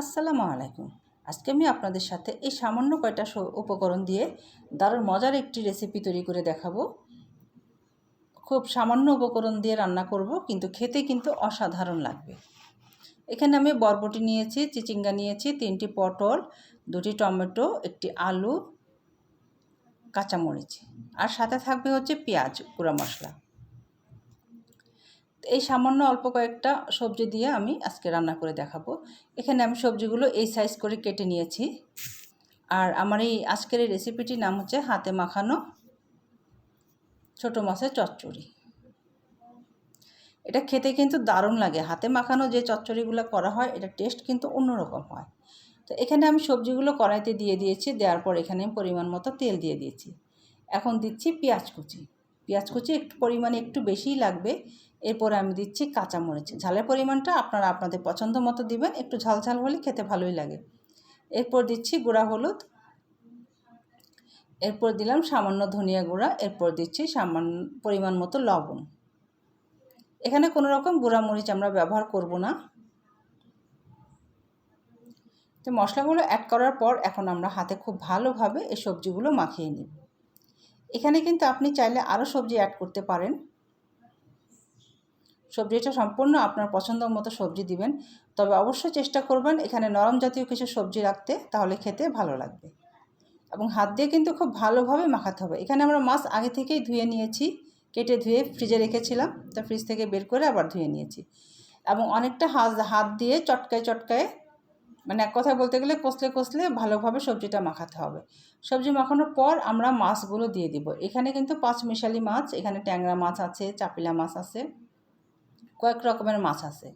আসসালামু আলাইকুম। আজকে আমি আপনাদের সাথে এই সামান্য কয়টা উপকরণ দিয়ে দারুণ মজার একটি রেসিপি তৈরি করে দেখাবো। খুব সামান্য উপকরণ দিয়ে রান্না করব, কিন্তু খেতে কিন্তু অসাধারণ লাগবে। এখানে আমি বরবটি নিয়েছি, চিচিঙ্গা নিয়েছি, তিনটি পটল, দুটি টমেটো, একটি আলু, কাঁচামরিচ। আর সাথে থাকবে হচ্ছে পেঁয়াজ, গুঁড়া মশলা। এই সামান্য অল্প কয়েকটা সবজি দিয়ে আমি আজকে রান্না করে দেখাবো। এখানে আমি সবজিগুলো এই সাইজ করে কেটে নিয়েছি। আর আমার এই আজকের এই রেসিপিটির নাম হচ্ছে হাতে মাখানো ছোটো মাছের চচ্চড়ি। এটা খেতে কিন্তু দারুণ লাগে। হাতে মাখানো যে চচ্চড়িগুলো করা হয়, এটা টেস্ট কিন্তু অন্যরকম হয়। তো এখানে আমি সবজিগুলো কড়াইতে দিয়ে দিয়েছি, দেওয়ার পর এখানে পরিমাণ মতো তেল দিয়ে দিয়েছি। এখন দিচ্ছি পেঁয়াজ কুচি। পেঁয়াজ কুচি একটু পরিমাণে একটু বেশিই লাগবে। এরপরে আমি দিচ্ছি কাঁচামরিচ। ঝালের পরিমাণটা আপনারা আপনাদের পছন্দ মতো দিবেন, একটু ঝাল ঝাল হলে খেতে ভালোই লাগে। এরপর দিচ্ছি গুঁড়া হলুদ। এরপর দিলাম সামান্য ধনিয়া গুঁড়া। এরপর দিচ্ছি সামান্য পরিমাণ মতো লবণ। এখানে কোনো রকম গুঁড়া মরিচ আমরা ব্যবহার করব না। তো মশলাগুলো অ্যাড করার পর এখন আমরা হাতে খুব ভালোভাবে এই সবজিগুলো মাখিয়ে নিব। এখানে কিন্তু আপনি চাইলে আরও সবজি অ্যাড করতে পারেন। সবজিটা সম্পূর্ণ আপনার পছন্দ মতো সবজি দিবেন। তবে অবশ্যই চেষ্টা করবেন এখানে নরম জাতীয় কিছু সবজি রাখতে, তাহলে খেতে ভালো লাগবে। এবং হাত দিয়ে কিন্তু খুব ভালোভাবে মাখাতে হবে। এখানে আমরা মাছ আগে থেকেই ধুয়ে নিয়েছি, কেটে ধুয়ে ফ্রিজে রেখেছিলাম। তা ফ্রিজ থেকে বের করে আবার ধুয়ে নিয়েছি। এবং অনেকটা হাত হাত দিয়ে চটকায় চটকায় মানে এক কথায় বলতে গেলে কষলে কষলে ভালোভাবে সবজিটা মাখাতে হবে। সবজি মাখানোর পর আমরা মাছগুলো দিয়ে দিব। এখানে কিন্তু পাঁচ মিশালি মাছ, এখানে ট্যাংরা মাছ আছে, চাপিলা মাছ আছে, কয়েক রকমের মাছ আছে।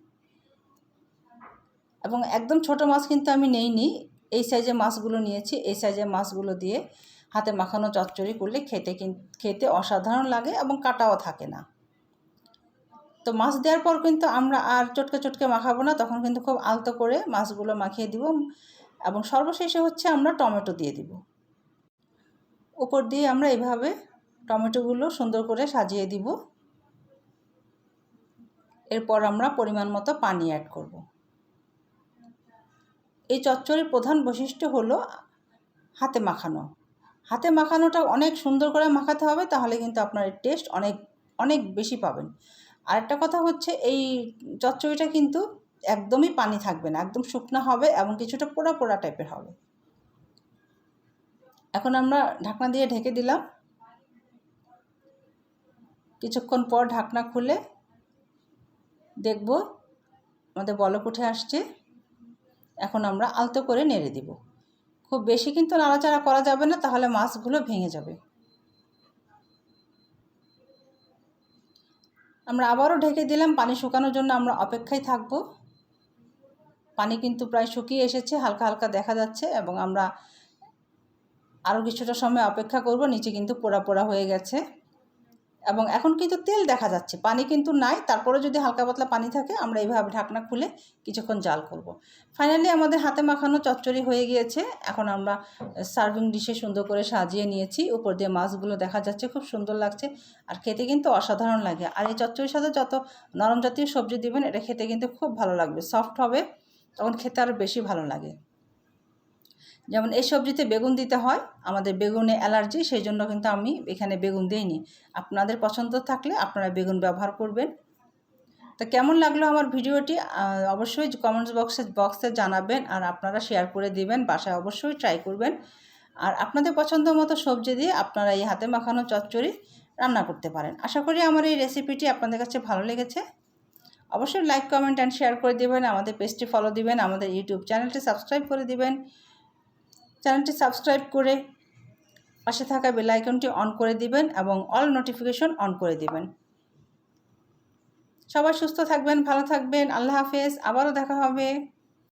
এবং একদম ছোট মাছ কিন্তু আমি নেইনি। এই সাইজের মাছগুলো নিয়েছি। এই সাইজের মাছগুলো দিয়ে হাতে মাখানো চচ্চড়ি করলে খেতে খেতে অসাধারণ লাগে এবং কাটাও থাকে না। তো মাছ দেওয়ার পর কিন্তু আমরা আর চটকে চটকে মাখাবো না, তখন কিন্তু খুব আলতো করে মাছগুলো মাখিয়ে দিব এবং সর্বশেষে হচ্ছে আমরা টমেটো দিয়ে দিব। উপর দিয়ে আমরা এভাবে টমেটোগুলো সুন্দর করে সাজিয়ে দিব। এরপর আমরা পরিমাণ মতো পানি অ্যাড করব। এই চচ্চড়ির প্রধান বৈশিষ্ট্য হলো হাতে মাখানো। হাতে মাখানোটা অনেক সুন্দর করে মাখাতে হবে, তাহলে কিন্তু আপনার টেস্ট অনেক অনেক বেশি পাবেন। আরেকটা কথা হচ্ছে এই চচ্চড়িটা কিন্তু একদমই পানি থাকবে না, একদম শুকনা হবে এবং কিছুটা পোড়া পোড়া টাইপের হবে। এখন আমরা ঢাকনা দিয়ে ঢেকে দিলাম। কিছুক্ষণ পর ঢাকনা খুলে দেখব আমাদের বলক উঠে আসছে। এখন আমরা আলতো করে নেড়ে দিব। খুব বেশি কিন্তু নাড়াচাড়া করা যাবে না, তাহলে মাছগুলো ভেঙে যাবে। আমরা আবারও ঢেকে দিলাম, পানি শুকানোর জন্য আমরা অপেক্ষায় থাকব। পানি কিন্তু প্রায় শুকিয়ে এসেছে, হালকা হালকা দেখা যাচ্ছে এবং আমরা আরও কিছুটা সময় অপেক্ষা করব, নিচে কিন্তু পোড়া পোড়া হয়ে গেছে। এবং এখন কিন্তু তেল দেখা যাচ্ছে, পানি কিন্তু নাই তারপরে যদি হালকা পাতলা পানি থাকে, আমরা এইভাবে ঢাকনা খুলে কিছুক্ষণ জাল করব। ফাইনালি আমাদের হাতে মাখানো চচ্চড়ি হয়ে গিয়েছে, এখন আমরা সার্ভিং ডিশে সুন্দর করে সাজিয়ে নিয়েছি, উপর দিয়ে মাছগুলো দেখা যাচ্ছে খুব সুন্দর লাগছে, আর খেতে কিন্তু অসাধারণ লাগে, আর এই চচ্চড়ির সাথে যত নরম জাতীয় সবজি দিবেন, এটা খেতে কিন্তু খুব ভালো লাগবে সফট হবে, তখন খেতে আরও বেশি ভালো লাগে যেমন এই সবজিতে বেগুন দিতে হয়, আমাদের বেগুনে অ্যালার্জি সেই জন্য কিন্তু আমি এখানে বেগুন দিইনি। আপনাদের পছন্দ থাকলে আপনারা বেগুন ব্যবহার করবেন। তো কেমন লাগল আমার ভিডিওটি? অবশ্যই কমেন্টস বক্সে বক্সে জানাবেন আর আপনারা শেয়ার করে দিবেন, বাসায় অবশ্যই ট্রাই করবেন। আর আপনাদের পছন্দ মতো সবজি দিয়ে আপনারা এই হাতে মাখানো চচ্চড়ি রান্না করতে পারেন। আশা করি আমার এই রেসিপিটি আপনাদের কাছে ভালো লেগেছে। অবশ্যই লাইক কমেন্ট অ্যান্ড শেয়ার করে দেবেন, আমাদের পেজটি ফলো দিবেন, আমাদের ইউটিউব চ্যানেলটি সাবস্ক্রাইব করে দিবেন। চ্যানেলটি সাবস্ক্রাইব করে পাশে থাকা বেল আইকনটি অন করে দিবেন এবং অল নোটিফিকেশন অন করে দিবেন। সবাই সুস্থ থাকবেন, ভালো থাকবেন, আল্লাহ হাফেজ, আবারও দেখা হবে।